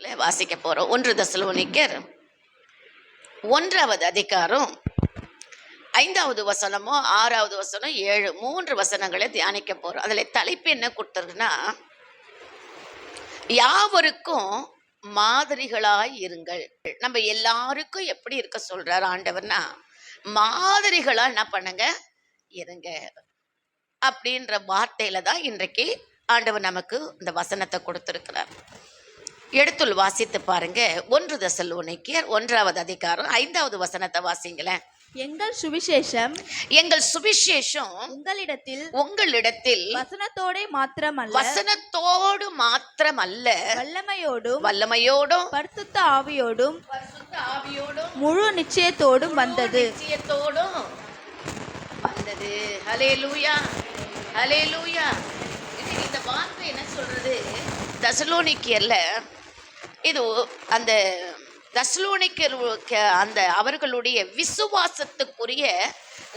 வாசிக்க போறோம். ஒன்று தசலோனிக்கர் ஒன்றாவது அதிகாரம் ஐந்தாவது வசனமோ ஆறாவது வசனம் ஏழு மூன்று வசனங்களை தியானிக்க போறோம். அதில் தலைப்பு என்ன கொடுத்துருக்குன்னா யாவருக்கும் மாதிரிகளாய் இருங்கள். நம்ம எல்லாருக்கும் எப்படி இருக்க சொல்றாரு ஆண்டவர்னா மாதிரிகளா என்ன பண்ணுங்க? இருங்க. அப்படின்ற வார்த்தையில தான் இன்றைக்கு ஆண்டவர் நமக்கு இந்த வசனத்தை கொடுத்துருக்கிறார். எடுத்துள் வாசித்து பாருங்க. ஒன்று தசலோனிக்கர் ஒன்றாவது அதிகாரம் ஐந்தாவது வசனத்தை வாசிங்களேன். எங்கள் சுவிசேஷம் எங்கள் சுவிசேஷம் உங்களிடத்தில் உங்களிடத்தில் வசனத்தோடே மாத்திரமல்ல. வசனத்தோடு மாத்திரமல்ல. வல்லமையோடும் வல்லமையோடும் பரிசுத்த ஆவியோடும் பரிசுத்த ஆவியோடும் முழு நிச்சயத்தோடும் வந்தது. நிச்சயத்தோடும் வந்தது. ஹலேலூயா ஹலேலூயா இது இந்த வார்த்தை என்ன சொல்றது? தசலோனிக்கியர்ல இது அந்த தசலோனிக்கர் அந்த அவர்களுடைய விசுவாசத்துக்குரிய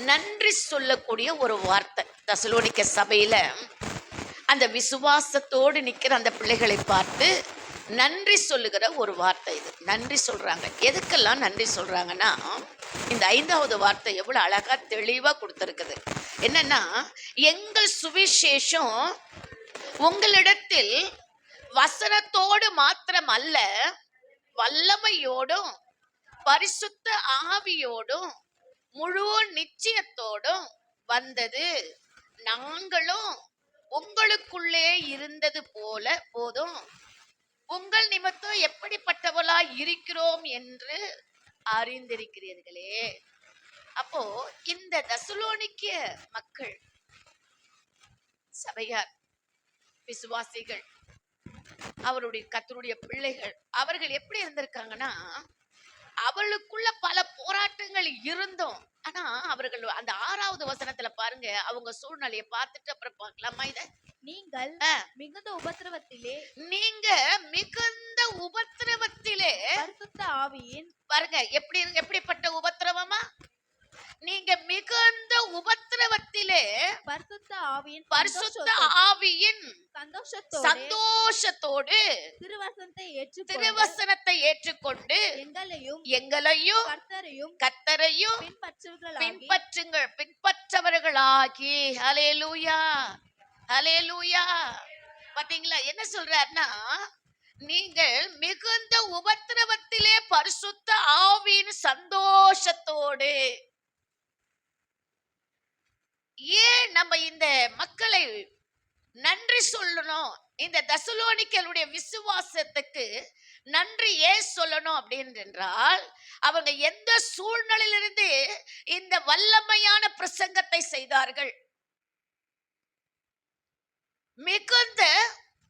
நன்றி சொல்லக்கூடிய ஒரு வார்த்தை. தசலோனிக்க சபையில் அந்த விசுவாசத்தோடு நிற்கிற அந்த பிள்ளைகளை பார்த்து நன்றி சொல்லுகிற ஒரு வார்த்தை இது. நன்றி சொல்கிறாங்க எதுக்கெல்லாம் நன்றி சொல்கிறாங்கன்னா இந்த ஐந்தாவது வார்த்தை எவ்வளோ அழகாக தெளிவாக கொடுத்துருக்குது. என்னென்னா எங்கள் சுவிசேஷம் உங்களிடத்தில் வசனத்தோடு மாத்திரம் அல்ல வல்லமையோடும் பரிசுத்த ஆவியோடும் முழு நிச்சயத்தோடும் வந்தது. நாங்களும் உங்களுக்குள்ளே இருந்தது போல போதும். உங்கள் நிமித்தம் எப்படிப்பட்டவளா இருக்கிறோம் என்று அறிந்திருக்கிறீர்களே. அப்போ இந்த தசுலோனிக்க மக்கள் சபையார் விசுவாசிகள் அவருடைய கத்தருடைய பிள்ளைகள் அவர்கள் எப்படி இருந்திருக்காங்கன்னா அவளுக்குள்ள பல போராட்டங்கள் இருந்தும். ஆனா அவர்கள் அந்த ஆறாவது வசனத்துல பாருங்க அவங்க சூழ்நிலையை பார்த்துட்டு அப்புறம் பார்க்கலாமா இத? நீங்கள். மிகுந்த உபத்திரவத்திலே நீங்க மிகுந்த உபத்திரவத்திலே பரிசுத்த ஆவியின் பாருங்க எப்படி எப்படிப்பட்ட உபத்திரவமா? நீங்க மிகுந்த உபத்திரவத்திலே பரிசுத்த ஆவியின் பரிசுத்த ஆவியின் சந்தோஷத்தோடு திருவசனத்தை ஏற்று திருவசனத்தை ஏற்றுக்கொண்டு எங்களையும் எங்களையும் கர்த்தரையும் கத்தரையும் பின்பற்றுவர்களாகி பின்பற்றுங்கள் பின்பற்றவர்களாகி. ஹலேலூயா ஹலேலூயா பாத்தீங்களா என்ன சொல்றாருன்னா நீங்கள் மிகுந்த உபத்திரவத்திலே பரிசுத்த ஆவியின் சந்தோஷத்தோடு ஏன் நம்ம இந்த மக்களை நன்றி சொல்லணும்? இந்த தசலோனிக்கலுடைய விசுவாசத்துக்கு நன்றி ஏன் சொல்லணும் அப்படின்றென்றால் அவங்க எந்த சூழ்நிலையிலிருந்து இந்த வல்லமையான பிரசங்கத்தை செய்தார்கள்? மிகுந்த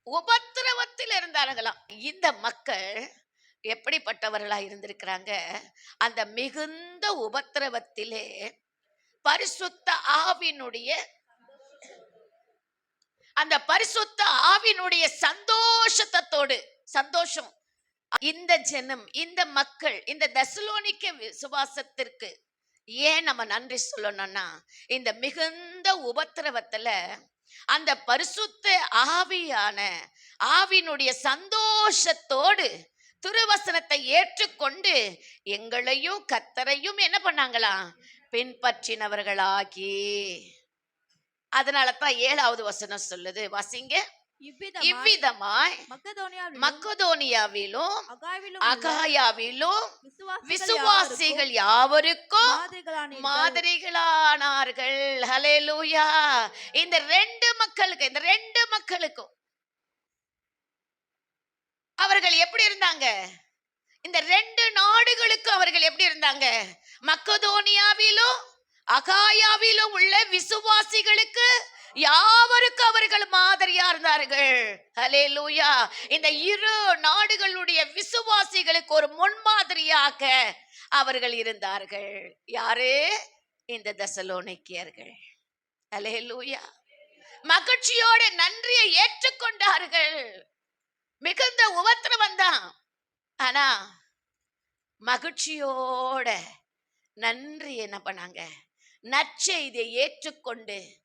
உபத்திரவத்தில் இருந்தார்களாம். இந்த மக்கள் எப்படிப்பட்டவர்களா இருந்திருக்கிறாங்க? அந்த மிகுந்த உபத்திரவத்திலே பரிசுத்த ஆவினுடைய அந்த பரிசுத்த ஆவினுடைய சந்தோஷத்தோடு சந்தோஷம். இந்த ஜனம் இந்த மக்கள் இந்த தசலோனிக்க விசுவாசத்திற்கு ஏன் நம்ம நன்றி சொல்லணும்னா இந்த மிகுந்த உபத்திரவத்துல அந்த பரிசுத்த ஆவியான ஆவினுடைய சந்தோஷத்தோடு திருவசனத்தை ஏற்றுக்கொண்டு எங்களையும் கத்தரையும் என்ன பண்ணாங்களாம்? பின்பற்றினவர்களாகி. அதனால தான் ஏழாவது வசனம் சொல்லுது. வாசிங்க. இவ்விதமாய் மக்கதோனியாவிலும் அகாயாவிலும் விசுவாசிகள் யாவருக்கும் மாதிரிகளானீர்கள். ஹalleluya. இந்த ரெண்டு மக்களுக்கு இந்த ரெண்டு மக்களுக்கும் அவர்கள் எப்படி இருந்தாங்க? இந்த ரெண்டு நாடுகளுக்கு அவர்கள் எப்படி இருந்தாங்க? மக்கதோனியாவிலும் அகாயாவிலும் உள்ள விசுவாசிகளுக்கு யாவருக்கு அவர்கள் மாதிரியா இருந்தார்கள்? ஹalleluya. இந்த இரு நாடுகளுடைய விசுவாசிகளுக்கு ஒரு முன்மாதிரியாக அவர்கள் இருந்தார்கள். யாரு? இந்த தசலோனிக்கியர்கள். லூயா மகிழ்ச்சியோட நன்றியை ஏற்றுக்கொண்டார்கள். மிகுந்த உபத்திரவம் தான். ஆனா மகிழ்ச்சியோட நன்றி என்ன பண்ணாங்க நற்செய்தியை ஏற்றுக்கொண்டு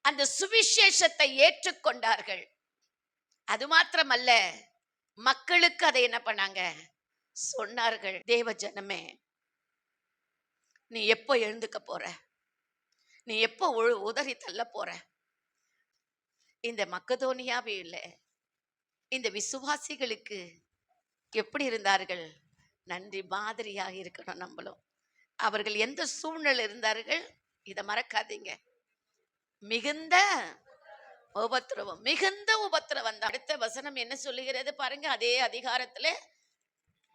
அந்த சுவிசேஷத்தை ஏற்றுக்கொண்டார்கள். அது மாத்திரமல்ல மக்களுக்கு அதை என்ன பண்ணாங்க? சொன்னார்கள் தேவ ஜனமே நீ எப்போ எழுந்துக்க போற? நீ எப்போ உழு- உதறி தள்ள போற? இந்த மக்கதோனியாவே இல்லை. இந்த விசுவாசிகளுக்கு எப்படி இருந்தார்கள்? நன்றி மாதிரியாக இருக்கணும் நம்மளும். அவர்கள் எந்த சூழ்நிலை இருந்தார்கள்? இதை மறக்காதீங்க. மிகுந்த உபத்திரவம் மிகுந்த உபத்திரவம். தான் அடுத்த வசனம் என்ன சொல்லுகிறது பாருங்க அதே அதிகாரத்துல.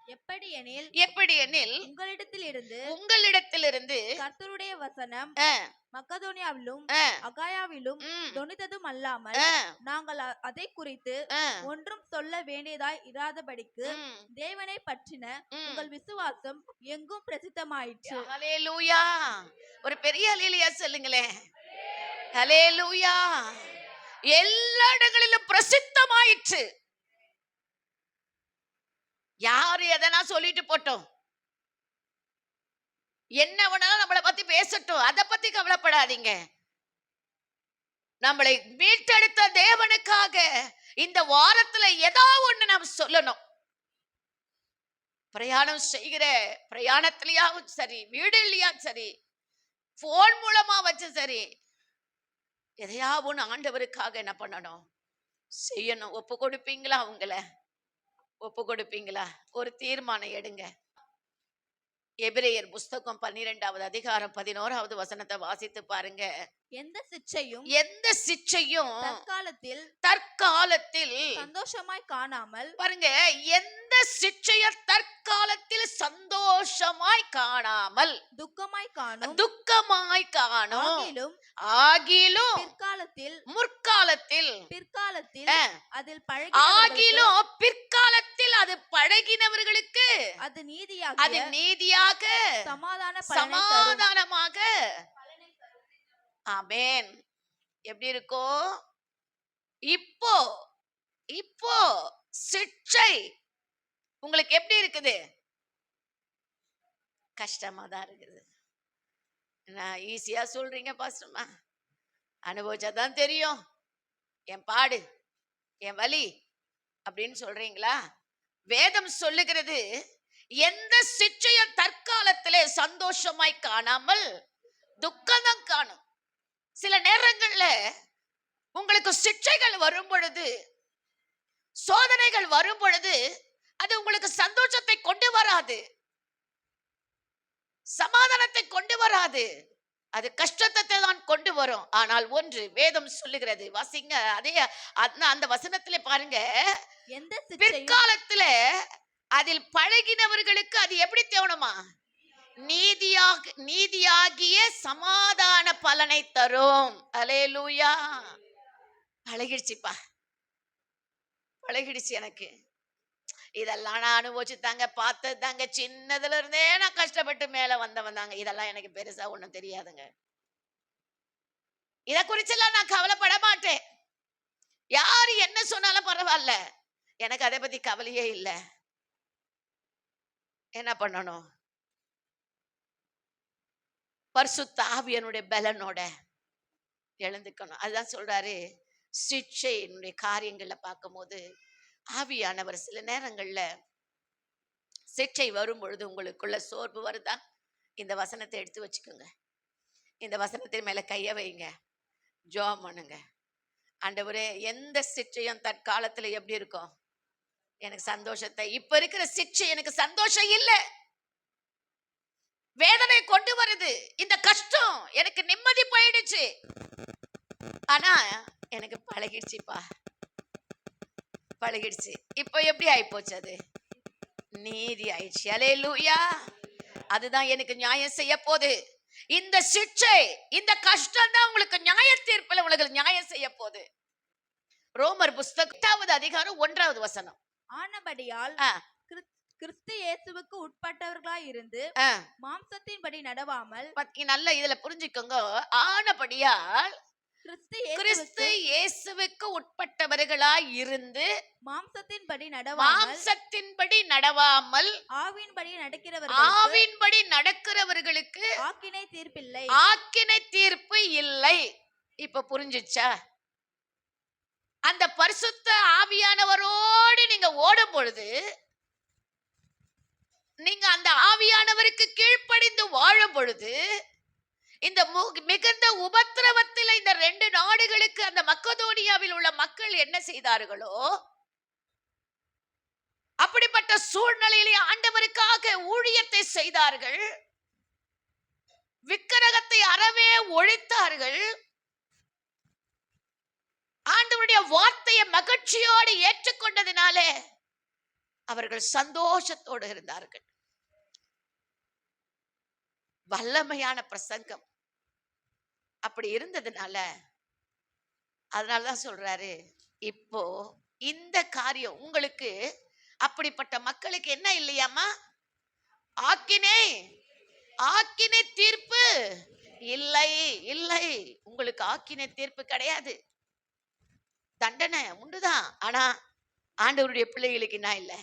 எப்படி எனில் எப்படி எனில் உங்களிடத்தில் இருந்து உங்களிடத்திலிருந்து கர்த்தருடைய வசனம் மக்கதோனியாவிலும் அகாயாவிலும் தொனித்ததும் அல்லாமல் நாங்கள் அதை குறித்து ஒன்றும் சொல்ல வேண்டியதாய் இராதபடிக்கு தேவனை பற்றின. உங்கள் விசுவாசம் எங்கும் பிரசித்தமாயிற்று. ஹalleluya. ஒரு பெரிய அலையிலையா சொல்லுங்களேன். ஹalleluya. எல்லா இடங்களிலும் பிரசித்தமாயிற்று. யாரு எதனா சொல்லிட்டு போட்டோம். என்ன வேணாலும் நம்மளை பத்தி பேசட்டும். அதை பத்தி கவலைப்படாதீங்க. நம்மளை மீட்டெடுத்த தேவனுக்காக இந்த வாரத்துல ஏதோ ஒண்ணு நாம் சொல்லணும். பிரயாணம் செய்கிற பிரயாணத்திலயாவும் சரி வீடுலயும் சரி போன் மூலமா வச்சு சரி எதையாவது ஒண்ணு ஆண்டவருக்காக என்ன பண்ணணும்? செய்யணும். ஒப்பு கொடுப்பீங்களா அவங்கள ஒப்பு கொடுப்பீங்களா? ஒரு தீர்மானம் எடுங்க. எபிரேயர் புஸ்தகம் பன்னிரெண்டாவது அதிகாரம் பதினோராவது வசனத்தை வாசித்து பாருங்க. எந்த சிச்சையும் எந்த சிச்சையும் தற்காலத்தில் தற்காலத்தில் சந்தோஷமாய் காணாமல் பாருங்க எந்த சிற்றைய தற்காலத்தில் சந்தோஷமாய் காணாமல் துக்கமாய் காணும் துக்கமாய் காணும். ஆகிலும் ஆகிலும் பிற்காலத்தில் முற்காலத்தில் பிற்காலத்தில் அதில் பழகி ஆகிலும் பிற்காலத்தில் அது பழகினவர்களுக்கு அது அது நீதியாக நீதியாக சமாதான சமாதானமாக ஆமென். எப்படி இருக்கோ? இப்போ இப்போ சிற்றை உங்களுக்கு எப்படி இருக்குது? கஷ்டமா தான் இருக்குது. நான் ஈஸியா சொல்றீங்க பாஸ்டர்மா அனுபவிச்சாதான் தெரியும். என் பாடு என் வலி அப்படின்னு சொல்றீங்களா? வேதம் சொல்லுகிறது எந்த சிற்றையும் தற்காலத்திலே சந்தோஷமாய் காணாமல் துக்கம்தான் காணும். சில நேரங்கள்ல உங்களுக்கு சிற்றைகள் வரும் பொழுது சோதனைகள் வரும் பொழுது அது உங்களுக்கு சந்தோஷத்தை கொண்டு வராது. சமாதானத்தை கொண்டு வராது. அது கஷ்டத்தை தான் கொண்டு வரும். ஆனால் ஒன்று வேதம் சொல்லுகிறது. வாசிங்க அதே அந்த- வசனத்திலே பாருங்க. எந்த பிற்காலத்துல அதில் பழகினவர்களுக்கு அது எப்படி தோணுமா நீதியாக நீதியாகிய சமாதான பலனை தரும். அலேலூயா. பழகிடுச்சுப்பா. பழகிடுச்சு எனக்கு. இதெல்லாம் நான் அனுபவிச்சு தாங்க பார்த்தது தாங்க சின்னதுல இருந்தே நான் கஷ்டப்பட்டு மேல வந்தவன் தாங்க இதெல்லாம் எனக்கு பெருசா ஒண்ணும் தெரியாதுங்க. இத குறிச்செல்லாம் நான் கவலைப்பட மாட்டேன். யாரு என்ன சொன்னாலும் பரவாயில்ல. எனக்கு அதை பத்தி கவலையே இல்லை. என்ன பண்ணணும்? பரிசுத்த ஆவியனுடைய பலனோட எழுந்துக்கணும். அதுதான் சொல்றாரு. சிக்ஷையினுடைய காரியங்களை பார்க்கும்போது ஆவியானவர் சில நேரங்கள்ல சிற்றை வரும் பொழுது உங்களுக்குள்ள சோர்வு வருதா? இந்த வசனத்தை எடுத்து வச்சுக்கோங்க. இந்த வசனத்தின் மேல கைய வைங்க. ஜோம் பண்ணுங்க. ஆண்டவரே எந்த சிற்றையும் தற்காலத்துல எப்படி இருக்கும்? எனக்கு சந்தோஷத்தை இப்ப இருக்கிற சிக்ஷை எனக்கு சந்தோஷம் இல்லை. வேதனை கொண்டு வருது. இந்த கஷ்டம் எனக்கு நிம்மதி போயிடுச்சு. ஆனா எனக்கு பழகிடுச்சுப்பா. பழகிடுச்சு. இப்போ எப்படி ஆயிப்போச்சு அது? நீதி ஆயிடுச்சு அலே லூயா அதுதான் எனக்கு நியாயம் செய்ய போகுது. இந்த சிக்ஷை இந்த கஷ்டம் தான் உங்களுக்கு நியாய தீர்ப்புல உங்களுக்கு நியாயம் செய்ய போகுது. ரோமர் புஸ்தகம் எட்டாவது அதிகாரம் ஒன்றாவது வசனம். ஆனபடியால் கிறிஸ்து இயேசுவுக்கு உட்பட்டவர்களாய் இருந்து ஆ, மாம்சத்தின்படி நடவாமல் நல்லா இதுல புரிஞ்சுக்கோங்க. ஆனபடியால் கிறிஸ்து இயேசுவுக்கு உட்பட்டவர்களாய் இருந்து மாம்சத்தின்படி நடவாமல் மாம்சத்தின்படி நடவாமல் ஆவியின்படி நடக்கிறவர்களுக்கு ஆவின்படி நடக்கிறவர்களுக்கு ஆக்கினை தீர்ப்பில்லை. ஆக்கினை தீர்ப்பு இல்லை. இப்ப புரிஞ்சுச்சா? அந்த பரிசுத்த ஆவியானவரோடு நீங்க ஓடும் பொழுது நீங்க அந்த ஆவியானவருக்கு கீழ்ப்படிந்து வாழும் பொழுது இந்த மிகுந்த உபத்திரவத்தில் இந்த ரெண்டு நாடுகளுக்கு அந்த மக்கதோனியாவில் உள்ள மக்கள் என்ன செய்தார்களோ அப்படிப்பட்ட சூழ்நிலையிலே ஆண்டவருக்காக ஊழியத்தை செய்தார்கள் விக்கிரகத்தை அறவே ஒழித்தார்கள் ஆண்டவருடைய வார்த்தையை மகிழ்ச்சியோடு ஏற்றுக்கொண்டதினாலே அவர்கள் சந்தோஷத்தோடு இருந்தார்கள். வல்லமையான பிரசங்கம். அப்படி இருந்ததுனால அதனாலதான் சொல்றாரு. இப்போ இந்த காரியம் உங்களுக்கு அப்படிப்பட்ட மக்களுக்கு என்ன இல்லையாமா ஆக்கினே ஆக்கினை தீர்ப்பு. இல்லை இல்லை. உங்களுக்கு ஆக்கினை தீர்ப்பு கிடையாது. தண்டனை உண்டுதான். ஆனா ஆண்டவருடைய பிள்ளைகளுக்கு நான் இல்லை?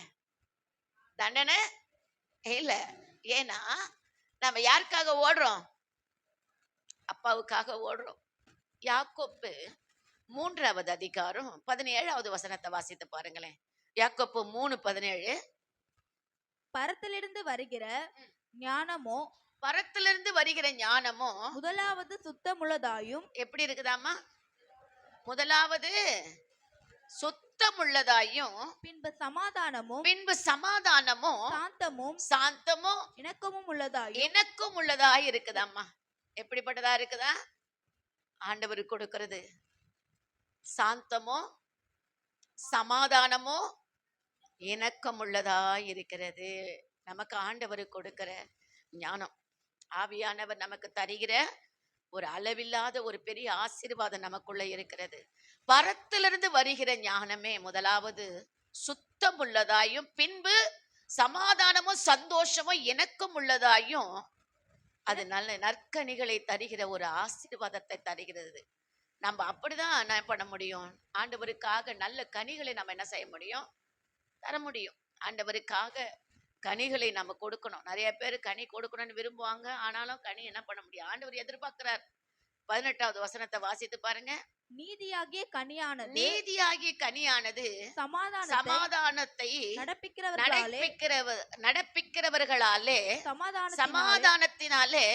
தண்டனை இல்லை. ஏன்னா நம்ம யாருக்காக ஓடுறோம்? அப்பாவுக்காக ஓடுறோம். யாக்கோப்பு மூன்றாவது அதிகாரம் பதினேழாவது வசனத்தை வாசித்து பாருங்களேன். யாக்கோப்பு மூணு பதினேழு. பரத்திலிருந்து வருகிற ஞானமோ பரத்திலிருந்து வருகிற ஞானமும் முதலாவது சுத்தமுள்ளதாயும் எப்படி இருக்குதாமா முதலாவது சுத்தமுள்ளதாயும் பின்பு சமாதானமும் பின்பு சமாதானமும் சாந்தமும் சாந்தமும் இணக்கமும் உள்ளதாயும் எனக்கும் உள்ளதா இருக்குதாம்மா? எப்படிப்பட்டதா இருக்குதா? ஆண்டவர் கொடுக்கிறது. சாந்தமோ சமாதானமோ இணக்கம் உள்ளதா இருக்கிறது நமக்கு ஆண்டவர் கொடுக்கிற ஞானம். ஆவியானவர் நமக்கு தருகிற ஒரு அளவில்லாத ஒரு பெரிய ஆசீர்வாதம் நமக்குள்ள இருக்கிறது. பரத்திலிருந்து வருகிற ஞானமே முதலாவது சுத்தம் உள்ளதாயும் பின்பு சமாதானமும் சந்தோஷமும் இணக்கம் உள்ளதாயும் அது நல்ல நற்கனிகளை தருகிற ஒரு ஆசீர்வாதத்தை தருகிறது. நம்ம அப்படிதான் என்ன பண்ண முடியும். ஆண்டவருக்காக நல்ல கனிகளை நம்ம என்ன செய்ய முடியும்? தர முடியும். ஆண்டவருக்காக கனிகளை நம்ம கொடுக்கணும். நிறைய பேர் கனி கொடுக்கணும்னு விரும்புவாங்க. ஆனாலும் கனி என்ன பண்ண முடியும்? ஆண்டவர் எதிர்பார்க்கிறார். பதினெட்டாவது வசனத்தை வாசித்து பாருங்க. நீதியாகிய கனியானது நீதியாகிய கனியானது சமாதானத்தை சமாதானத்தை நடப்பிக்கிறவர்களாலே நடப்பிக்கிறவ நடப்பிக்கிறவர்களாலே சமாதானத்தினாலே சமாதானத்தினாலே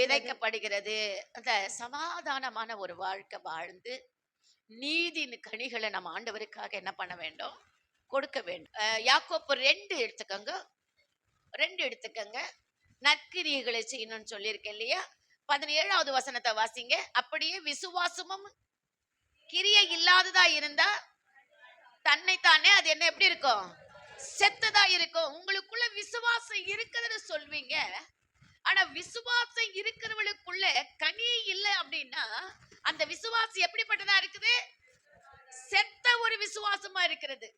விதைக்கப்படுகிறது. அந்த சமாதானமான ஒரு வாழ்க்கை வாழ்ந்து நீதின் கனிகளை நம்ம ஆண்டவருக்காக என்ன பண்ண வேண்டும்? கொடுக்க வேண்டும். யாக்கோப்பு ரெண்டு எடுத்துக்கோங்க. ரெண்டு எடுத்துக்கோங்க. நற்கிரியைகளை செய்யணும்னு சொல்லியிருக்கேன் இல்லையா? பதினேழாவது வசனத்தை வாசிங்க. அப்படியே விசுவாசமும் கிரியை இல்லாததா இருந்தா தன்னைத்தானே அது என்ன எப்படி இருக்கும்? செத்ததா இருக்கும். உங்களுக்குள்ள விசுவாசம் இருக்குதுன்னு சொல்வீங்க. ஆனா விசுவாசம் இருக்கிறவளுக்குள்ள கனி இல்லை அப்படின்னா அந்த விசுவாசம் எப்படிப்பட்டதா இருக்குது? செத்த ஒரு விசுவாசமா இருக்கிறது.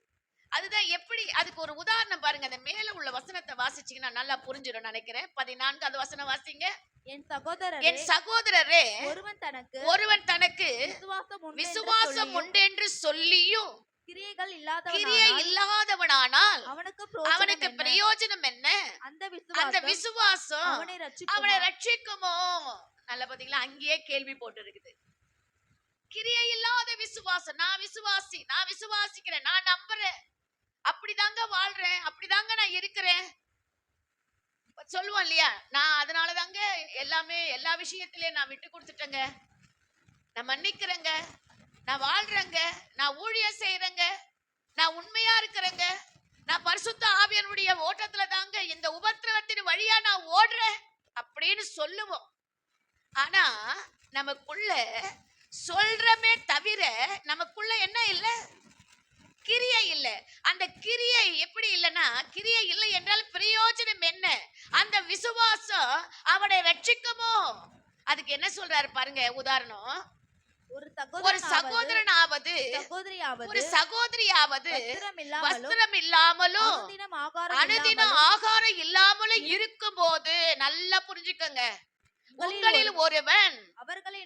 அதுதான் எப்படி அதுக்கு ஒரு உதாரணம் பாருங்க. அந்த மேல உள்ள வசனத்தை வாசிச்சீங்கன்னா நல்லா புரிஞ்சிடும் நினைக்கிறேன். பதினான்கு அந்த வசனம் வாசிங்க. என் சகோதரரே என் சகோதரரே ஒருவன் தனக்கு ஒருவன் தனக்கு விசுவாசம் உண்டு என்று சொல்லியும் கிரியைகள் கிரியை இல்லாதவனானால் அவனுக்கு அவனுக்கு பிரயோஜனம் என்ன? அந்த அந்த விசுவாசம் அவனை அவனை ரட்சிக்குமா? நல்ல பாத்தீங்களா அங்கேயே கேள்வி போட்டு இருக்குது கிரியை இல்லாத விசுவாசம். நான் விசுவாசி நான் விசுவாசிக்கிறேன் நான் நம்புறேன். அப்படிதாங்க வாழ்றேன் அப்படிதாங்க நான் இருக்கிறேன். சொல்லுவோம் இல்லையா? நான் அதனாலதாங்க எல்லாமே எல்லா விஷயத்திலையும் நான் விட்டு கொடுத்துட்டேங்க. நான் மன்னிக்கிறேங்க. நான் வாழ்றேங்க. நான் ஊழியம் செய்கிறேங்க நான் உண்மையா இருக்கிறேங்க. நான் பரிசுத்த ஆவியனுடைய ஓட்டத்துல தாங்க இந்த உபத்திரவத்தின் வழியா நான் ஓடுறேன் அப்படின்னு சொல்லுவோம். ஆனா நமக்குள்ள சொல்றமே தவிர நமக்குள்ள என்ன இல்லை? கிரியை இல்ல. அந்த கிரியை எப்படி இல்லைன்னா கிரியை இல்லை என்றால் பிரயோஜனம் என்ன? அந்த விசுவாசம் அவனை ரட்சிக்குமோ? அதுக்கு என்ன சொல்றாரு பாருங்க உதாரணம். ஒரு ஒரு சகோதரன் சகோதரனாவது ஒரு சகோதரியாவது வஸ்திரம் இல்லாமலும் அனுதினம் ஆகாரம் இல்லாமலும் இல்லாமலும் இருக்கும்போது நல்லா புரிஞ்சுக்கோங்க. உங்களில் உங்களில் ஒரு- ஒருவன்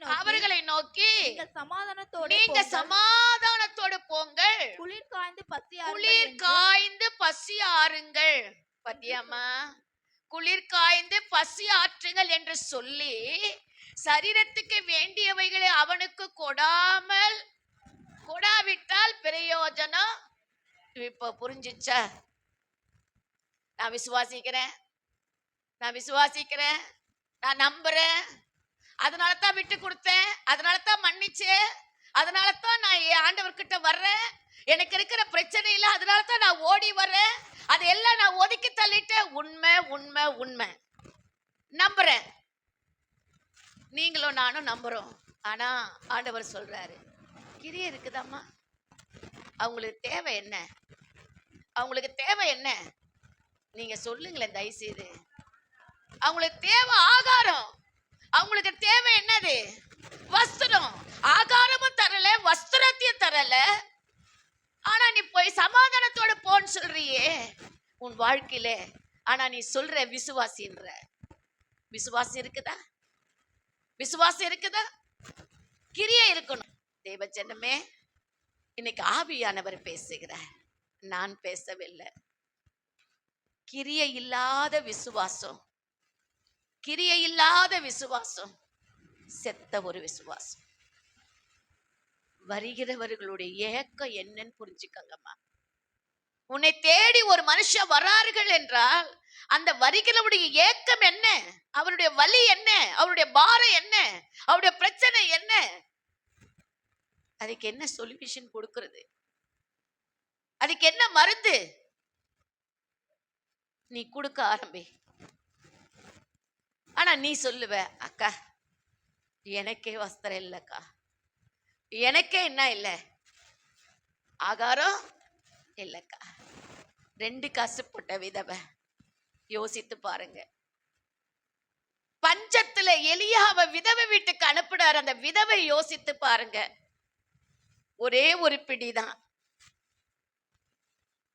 அவர்களை நோக்கி சமாதானத்தோடு நீங்க. சமாதானத்தோடு போங்கள். குளிர் காய்ந்து பசியாருங்கள் குளிர் காய்ந்து பசி ஆறுங்கள். பத்தியாமா குளிர் காய்ந்து பசி ஆற்றுங்கள் என்று சொல்லி சரீரத்துக்கு வேண்டியவைகளை அவனுக்கு கொடாமல் கொடாவிட்டால் பிரயோஜனம். இப்ப புரிஞ்சுச்சா? நான் விசுவாசிக்கிறேன். நான் விசுவாசிக்கிறேன். நான் நம்புறேன். அதனால தான் விட்டு கொடுத்தேன். அதனால தான் மன்னிச்சேன். அதனால தான் நான் என் ஆண்டவர்கிட்ட வர்றேன். எனக்கு இருக்கிற பிரச்சனையில அதனால தான் நான் ஓடி வர்றேன். அதையெல்லாம் நான் ஒதுக்கி தள்ளிட்டேன். உண்மை உண்மை உண்மை. நம்புறேன். நீங்களும் நானும் நம்புறோம். ஆனா ஆண்டவர் சொல்றாரு கிரி இருக்குதாம்மா? அவங்களுக்கு தேவை என்ன? அவங்களுக்கு தேவை என்ன? நீங்க சொல்லுங்களேன் தயவுசெய்து. அவங்களுக்கு தேவை ஆகாரம். அவங்களுக்கு தேவை என்னது? வஸ்திரம். ஆகாரமும் தரல வஸ்திரத்தையும் தரல. ஆனா நீ போய் சமாதானத்தோட போன்னு சொல்றியே. உன் வாழ்க்கையில ஆனா நீ சொல்ற விசுவாசின்ற. விசுவாசம் இருக்குதா? விசுவாசம் இருக்குதா? கிரியை இருக்கணும். தேவ ஜனமே இன்னைக்கு ஆவியானவர் பேசுகிறார். நான் பேசவில்லை. கிரியை இல்லாத விசுவாசம். கிரியை இல்லாத விசுவாசம் செத்த ஒரு விசுவாசம். வருகிறவர்களுடைய ஏக்கம் என்னன்னு புரிஞ்சுக்கங்கம்மா. உன்னை தேடி ஒரு மனுஷன் வரார்கள் என்றால் அந்த வருகிறவருடைய ஏக்கம் என்ன? அவருடைய வலி என்ன? அவருடைய பாரம் என்ன? அவருடைய பிரச்சனை என்ன? அதுக்கு என்ன சொல்யூஷன் கொடுக்கறது? அதுக்கு என்ன மருந்து? நீ கொடுக்க ஆரம்பி. ஆனால் நீ சொல்லுவ அக்கா எனக்கே வஸ்திரம் இல்லைக்கா. எனக்கே என்ன இல்லை? ஆகாரம் இல்லைக்கா. ரெண்டு காசு போட்ட விதவை. யோசித்து பாருங்க. பஞ்சத்துல எலியாவை விதவை வீட்டுக்கு அனுப்புனார் அந்த விதவை யோசித்து பாருங்க. ஒரே ஒரு பிடிதான்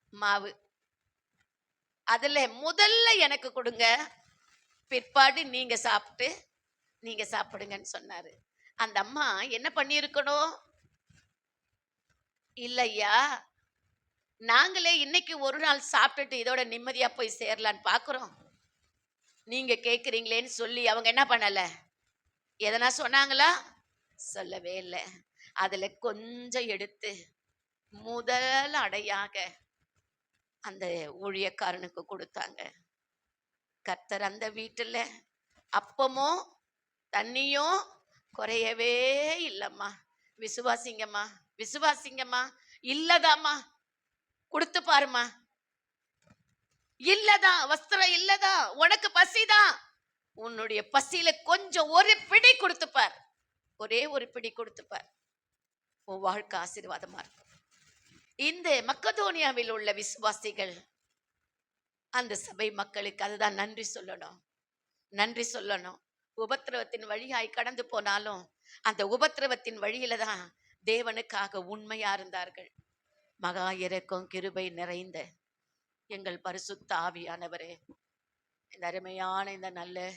மாவு. அதுல முதல்ல எனக்கு கொடுங்க. பிற்பாடு நீங்க சாப்பிட்டு நீங்க சாப்பிடுங்கன்னு சொன்னாரு. அந்த அம்மா என்ன பண்ணியிருக்கணும்? இல்லையா? நாங்களே இன்னைக்கு ஒரு நாள் சாப்பிட்டுட்டு இதோட நிம்மதியா போய் சேரலான்னு பாக்குறோம். நீங்க கேக்குறீங்களேன்னு சொல்லி அவங்க என்ன பண்ணல? எதனா சொன்னாங்களா? சொல்லவே இல்லை. அதுல கொஞ்சம் எடுத்து முதல் அடையாக அந்த ஊழியக்காரனுக்கு கொடுத்தாங்க. கர்த்தர் அந்த வீட்டில் அப்பமும் தண்ணியும் குறையவே இல்லைம்மா. விசுவாசிங்கம்மா. விசுவாசிங்கம்மா. இல்லதாம்மா. கொடுத்து பாருமா இல்லதா வஸ்திரம் இல்லதா உனக்கு பசிதான். உன்னுடைய பசியில கொஞ்சம் ஒரு பிடி கொடுத்துப்பார். ஒரே ஒரு பிடி கொடுத்துப்பார். உன் வாழ்க்கை ஆசீர்வாதமா இருக்கும். இந்த மக்கதோனியாவில் உள்ள விசுவாசிகள் அந்த சபை மக்களுக்கு அதுதான் நன்றி சொல்லணும். நன்றி சொல்லணும். உபத்திரவத்தின் வழியாய் கடந்து போனாலும் அந்த உபத்திரவத்தின் வழியில தான் தேவனுக்காக உண்மையா இருந்தார்கள். மகா இறக்கம் கிருபை நிறைந்த எங்கள் பரிசுத்த ஆவியானவரே இந்த அருமையான இந்த நல்ல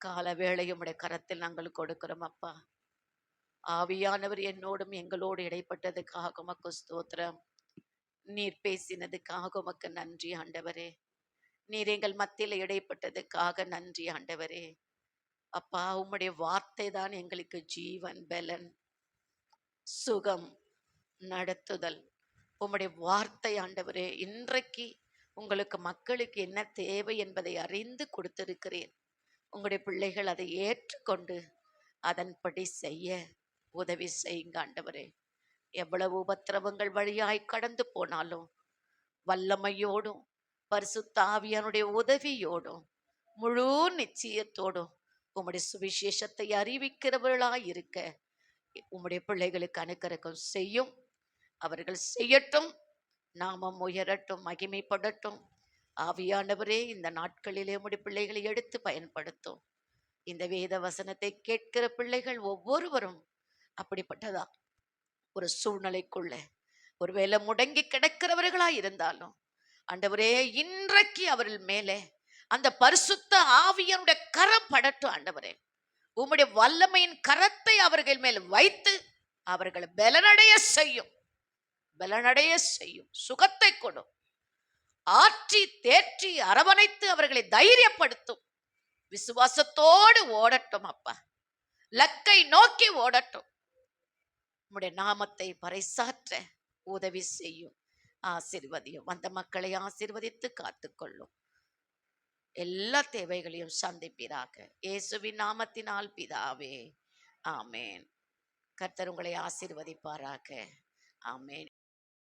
கால வேளையும் உடைய கரத்தில் நாங்கள் கொடுக்கிறோம் அப்பா. ஆவியானவர் என்னோடும் எங்களோடு இடைப்பட்டதுக்காக உமக்கு ஸ்தோத்திரம். நீர் பேசினதுக்காக உமக்கு நன்றி ஆண்டவரே. நீர் எங்கள் மத்தியில் இடைப்பட்டதுக்காக நன்றி ஆண்டவரே. அப்பா உம்முடைய வார்த்தை தான் எங்களுக்கு ஜீவன் பலன் சுகம் நடத்துதல். உம்முடைய வார்த்தை ஆண்டவரே இன்றைக்கு உங்களுக்கு மக்களுக்கு என்ன தேவை என்பதை அறிந்து கொடுத்திருக்கிறேன். உங்களுடைய பிள்ளைகள் அதை ஏற்றுக்கொண்டு அதன்படி செய்ய உதவி செய்யுங்க ஆண்டவரே. எவ்வளவு உபத்திரவங்கள் வழியாய் கடந்து போனாலும் வல்லமையோடும் பரிசுத்தாவியனுடைய உதவியோடும் முழு நிச்சயத்தோடும் உம்முடைய சுவிசேஷத்தை அறிவிக்கிறவர்களாய் இருக்க உம்முடைய பிள்ளைகளுக்கு அனுக்கரகம் செய்யும். அவர்கள் செய்யட்டும் நாமம் உயரட்டும் மகிமைப்படட்டும். ஆவியானவரே இந்த நாட்களிலே உம்முடைய பிள்ளைகளை எடுத்து பயன்படுத்தும். இந்த வேத வசனத்தை கேட்கிற பிள்ளைகள் ஒவ்வொருவரும் அப்படிப்பட்டதா? ஒரு சூழ்நிலைக்குள்ள. ஒருவேளை முடங்கி கிடக்கிறவர்களா இருந்தாலும் ஆண்டவரே இன்றைக்கு அவர்கள் மேலே அந்த பரிசுத்த ஆவியனுடைய கரம் படட்டும் ஆண்டவரே. உம்முடைய வல்லமையின் கரத்தை அவர்கள் மேல் வைத்து அவர்களை பலனடைய செய்யும். பலனடைய செய்யும். சுகத்தை கொடும். ஆற்றி தேற்றி அரவணைத்து அவர்களை தைரியப்படுத்தும். விசுவாசத்தோடு ஓடட்டும் அப்பா. லக்கை நோக்கி ஓடட்டும். உம்முடைய நாமத்தை பறைசாற்ற உதவி செய்யும். ஆசிர்வதியும். வந்த மக்களை ஆசிர்வதித்து காத்துக்கொள்ளும். எல்லா தேவைகளையும் சந்திப்பீராக. இயேசுவின் நாமத்தினால் பிதாவே. ஆமேன். கர்த்தர் உங்களை ஆசிர்வதிப்பாராக. ஆமேன்.